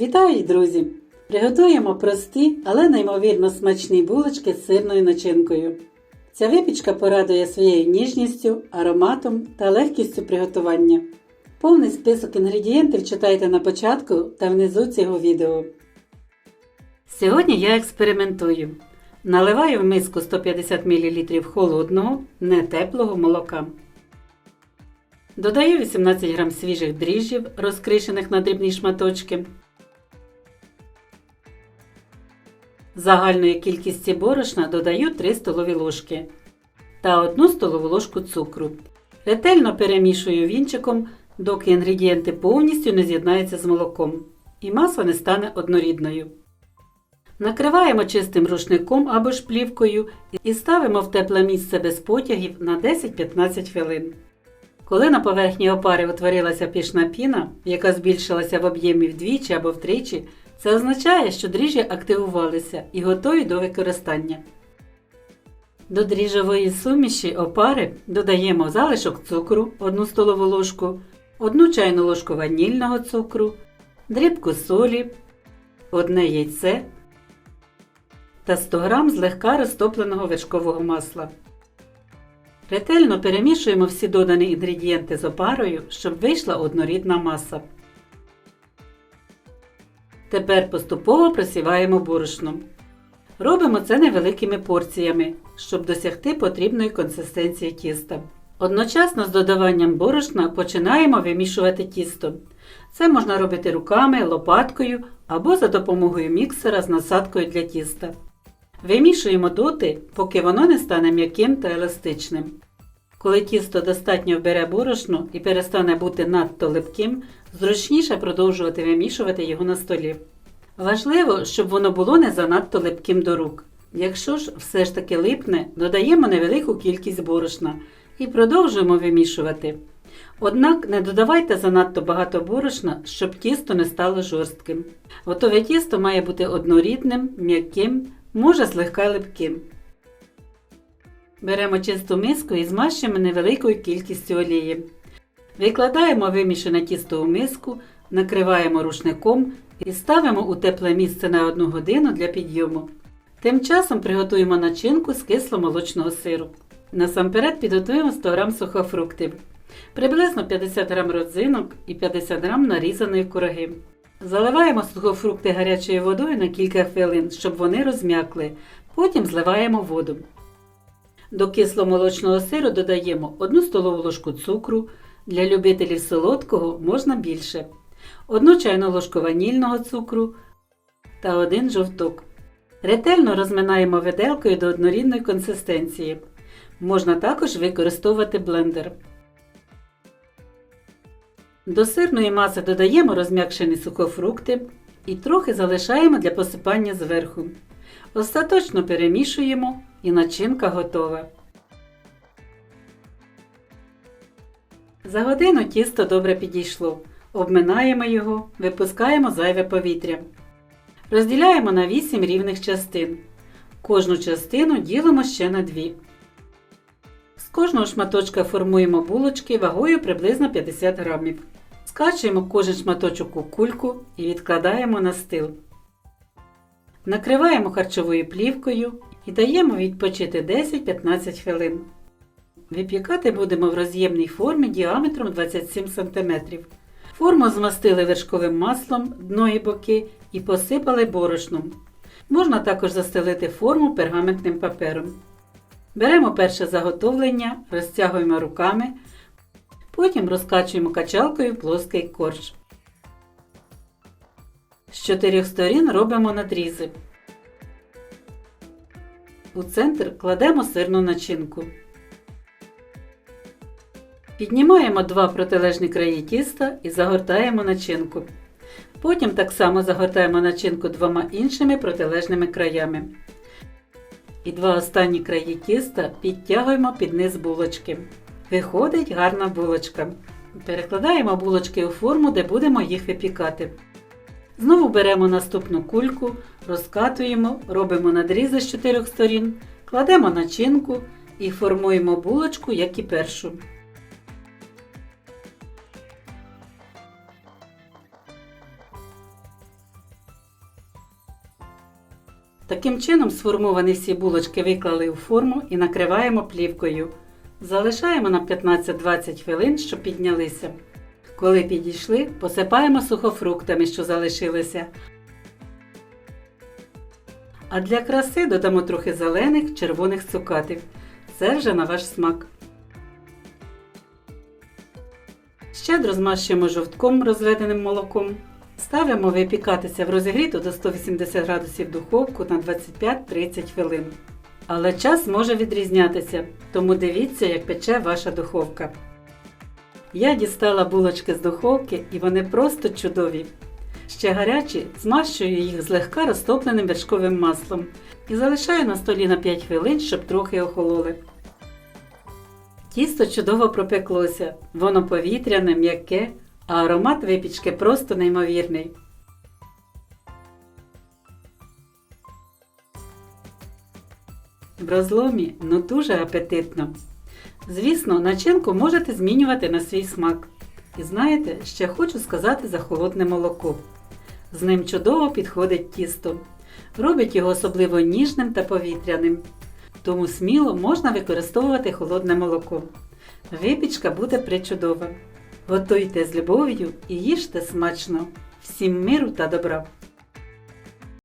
Вітаю, друзі! Приготуємо прості, але неймовірно смачні булочки з сирною начинкою. Ця випічка порадує своєю ніжністю, ароматом та легкістю приготування. Повний список інгредієнтів читайте на початку та внизу цього відео. Сьогодні я експериментую. Наливаю в миску 150 мл холодного, не теплого молока. Додаю 18 г свіжих дріжджів, розкришених на дрібні шматочки. Загальної кількості борошна додаю 3 столові ложки та 1 столову ложку цукру. Ретельно перемішую вінчиком, доки інгредієнти повністю не з'єднаються з молоком і маса не стане однорідною. Накриваємо чистим рушником або ж плівкою і ставимо в тепле місце без потягів на 10-15 хвилин. Коли на поверхні опари утворилася пішна піна, яка збільшилася в об'ємі вдвічі або втричі, це означає, що дріжджі активувалися і готові до використання. До дріжджової суміші опари додаємо залишок цукру 1 столову ложку, 1 чайну ложку ванільного цукру, дрібку солі, одне яйце та 100 г злегка розтопленого вершкового масла. Ретельно перемішуємо всі додані інгредієнти з опарою, щоб вийшла однорідна маса. Тепер поступово просіваємо борошно. Робимо це невеликими порціями, щоб досягти потрібної консистенції тіста. Одночасно з додаванням борошна починаємо вимішувати тісто. Це можна робити руками, лопаткою або за допомогою міксера з насадкою для тіста. Вимішуємо доти, поки воно не стане м'яким та еластичним. Коли тісто достатньо вбере борошно і перестане бути надто липким, зручніше продовжувати вимішувати його на столі. Важливо, щоб воно було не занадто липким до рук. Якщо ж все ж таки липне, додаємо невелику кількість борошна і продовжуємо вимішувати. Однак не додавайте занадто багато борошна, щоб тісто не стало жорстким. Готове тісто має бути однорідним, м'яким, може злегка липким. Беремо чисту миску і змащуємо невеликою кількістю олії. Викладаємо вимішане тісто у миску, накриваємо рушником і ставимо у тепле місце на 1 годину для підйому. Тим часом приготуємо начинку з кисломолочного сиру. Насамперед підготуємо 100 г сухофруктів, приблизно 50 г родзинок і 50 г нарізаної кураги. Заливаємо сухофрукти гарячою водою на кілька хвилин, щоб вони розм'якли. Потім зливаємо воду. До кисломолочного сиру додаємо 1 столову ложку цукру. Для любителів солодкого можна більше, 1 чайну ложку ванільного цукру та 1 жовток. Ретельно розминаємо виделкою до однорідної консистенції. Можна також використовувати блендер. До сирної маси додаємо розм'якшені сухофрукти і трохи залишаємо для посипання зверху. Остаточно перемішуємо і начинка готова. За годину тісто добре підійшло. Обминаємо його, випускаємо зайве повітря. Розділяємо на 8 рівних частин. Кожну частину ділимо ще на 2. З кожного шматочка формуємо булочки вагою приблизно 50 грамів. Скачуємо кожен шматочок у кульку і відкладаємо на стил. Накриваємо харчовою плівкою і даємо відпочити 10-15 хвилин. Випікати будемо в роз'ємній формі діаметром 27 см. Форму змастили вершковим маслом, дно і боки і посипали борошном. Можна також застелити форму пергаментним папером. Беремо перше заготовлення, розтягуємо руками, потім розкачуємо качалкою плоский корж. З чотирьох сторін робимо надрізи. У центр кладемо сирну начинку. Піднімаємо два протилежні краї тіста і загортаємо начинку. Потім так само загортаємо начинку двома іншими протилежними краями. І два останні краї тіста підтягуємо під низ булочки. Виходить гарна булочка. Перекладаємо булочки у форму, де будемо їх випікати. Знову беремо наступну кульку, розкатуємо, робимо надрізи з чотирьох сторін, кладемо начинку і формуємо булочку, як і першу. Таким чином сформовані всі булочки виклали у форму і накриваємо плівкою. Залишаємо на 15-20 хвилин, щоб піднялися. Коли підійшли, посипаємо сухофруктами, що залишилися. А для краси додамо трохи зелених червоних цукатів. Це вже на ваш смак. Щедро змащуємо жовтком розведеним молоком. Ставимо випікатися в розігріту до 180 градусів духовку на 25-30 хвилин. Але час може відрізнятися, тому дивіться, як пече ваша духовка. Я дістала булочки з духовки і вони просто чудові. Ще гарячі, змащую їх злегка розтопленим вершковим маслом і залишаю на столі на 5 хвилин, щоб трохи охололи. Тісто чудово пропеклося, воно повітряне, м'яке, а аромат випічки просто неймовірний. В розломі ну дуже апетитно. Звісно, начинку можете змінювати на свій смак. І знаєте, ще хочу сказати за холодне молоко. З ним чудово підходить тісто. Робить його особливо ніжним та повітряним. Тому сміло можна використовувати холодне молоко. Випічка буде причудова. Готуйте з любов'ю і їжте смачно. Всім миру та добра!